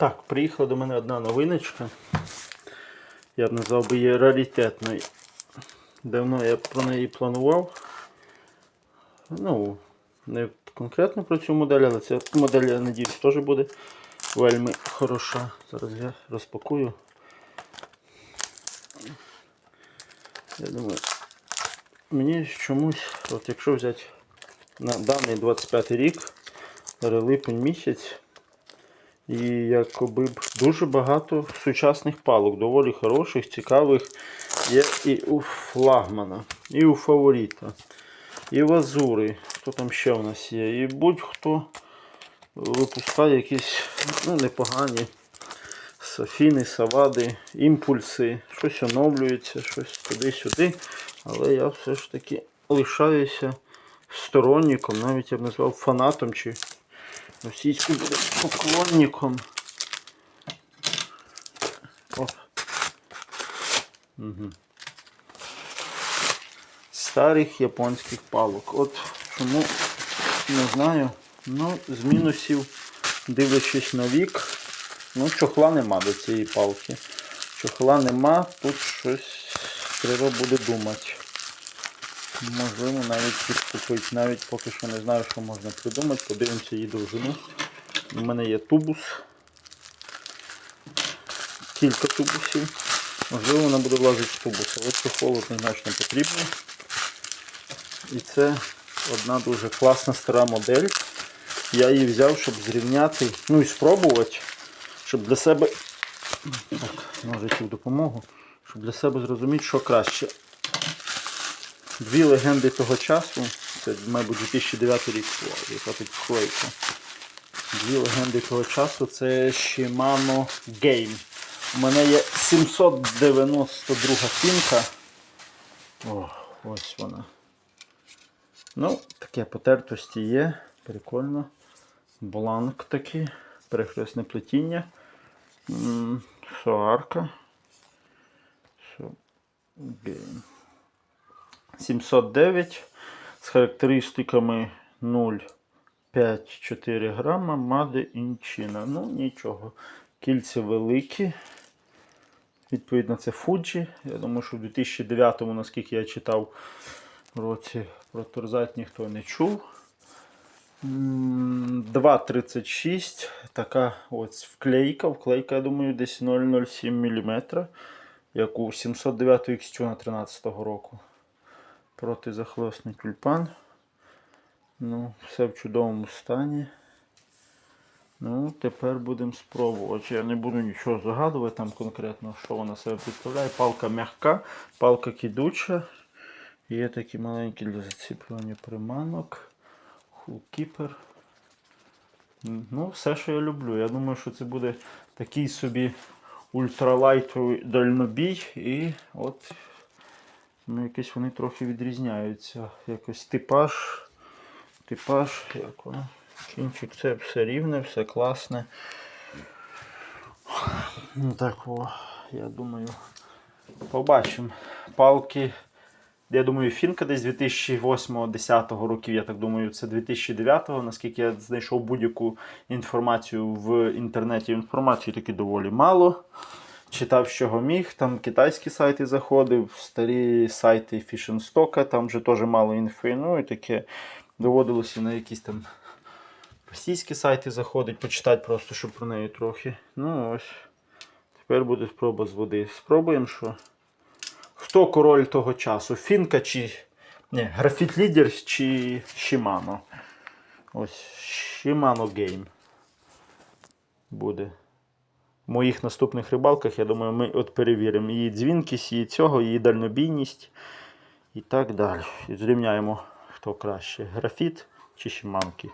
Так, приїхала до мене одна новиночка. Я б назвав би її раритетною. Давно я про неї планував. Ну, не конкретно про цю модель, але ця модель, я надіюсь, теж буде вельми хороша. Зараз я розпакую. Я думаю, мені чомусь, от якщо взяти на даний 25 рік, липень місяць, і якоби б дуже багато сучасних палок, доволі хороших, цікавих. Є і у флагмана, і у фаворита, і в Азури. Хто там ще у нас є? І будь-хто випускає якісь ну, непогані Софіни, савади, імпульси, щось оновлюється, щось туди-сюди. Але я все ж таки лишаюся сторонником, навіть я б назвав фанатом чи російською буде поклонником. Оп. Угу. Старих японських палок. От чому не знаю. Ну, з мінусів, дивлячись на вік, ну, чохла нема до цієї палки. Чохла нема, тут щось треба буде думати. Можливо, навіть підкупити. Навіть поки що не знаю, що можна придумати. Подивимося її довжину. У мене є тубус. Кілька тубусів. Можливо, вона буде влазити в тубус, але чохол однозначно потрібно. І це одна дуже класна стара модель. Я її взяв, щоб зрівняти, ну і спробувати, щоб для себе. Так, ножиці допомогу, щоб для себе зрозуміти, що краще. Дві легенди того часу, це, мабуть, 2009 рік, яка тут клейка. Дві легенди того часу це Shimano Game. У мене є 792 фінка. О, ось вона. Ну, таке потертості є. Прикольно. Бланк такий. Перехресне плетіння. Соарка. Game. 709 з характеристиками 0,5-4 грама in China. Ну, нічого. Кільця великі. Відповідно, це Fuji. Я думаю, що в 2009-му, наскільки я читав, році про Торзайт ніхто не чув. 2,36. Така ось вклейка. Вклейка, я думаю, десь 0,07 мм. Як у 709 XT на 13 року. Протизахлесний тюльпан. Ну, все в чудовому стані. Ну, тепер будемо спробувати. Я не буду нічого загадувати там конкретно, що вона себе представляє. Палка м'яка, палка кидуча. Є такі маленькі для заціплювання приманок. Хулкіпер. Ну, все, що я люблю. Я думаю, що це буде такий собі ультралайтовий дальнобій. І от ну, якось вони трохи відрізняються. Якось типаж. Типаж, як воно. Кінчик це все рівне, все класне. Ну так о, я думаю. Побачимо. Палки. Я думаю, фінка десь 2008-10 років, я так думаю, це 2009-го, наскільки я знайшов будь-яку інформацію в інтернеті. Інформації таки доволі мало. Читав, чого міг. Там китайські сайти заходив, старі сайти Фішенстока, там вже теж мало інфи. Ну і таке доводилося на якісь там російські сайти заходить, почитати просто, щоб про неї трохи. Ну ось. Тепер буде спроба з води. Спробуємо що. Хто король того часу? Фінка чи. Ні, графіт лідер чи Shimano. Ось Shimano Game. Буде. Моїх наступних рибалках, я думаю, ми от перевіримо її дзвінкість, її цього, її дальнобійність і так далі. І зрівняємо, хто краще. Графіт чи Шиманки.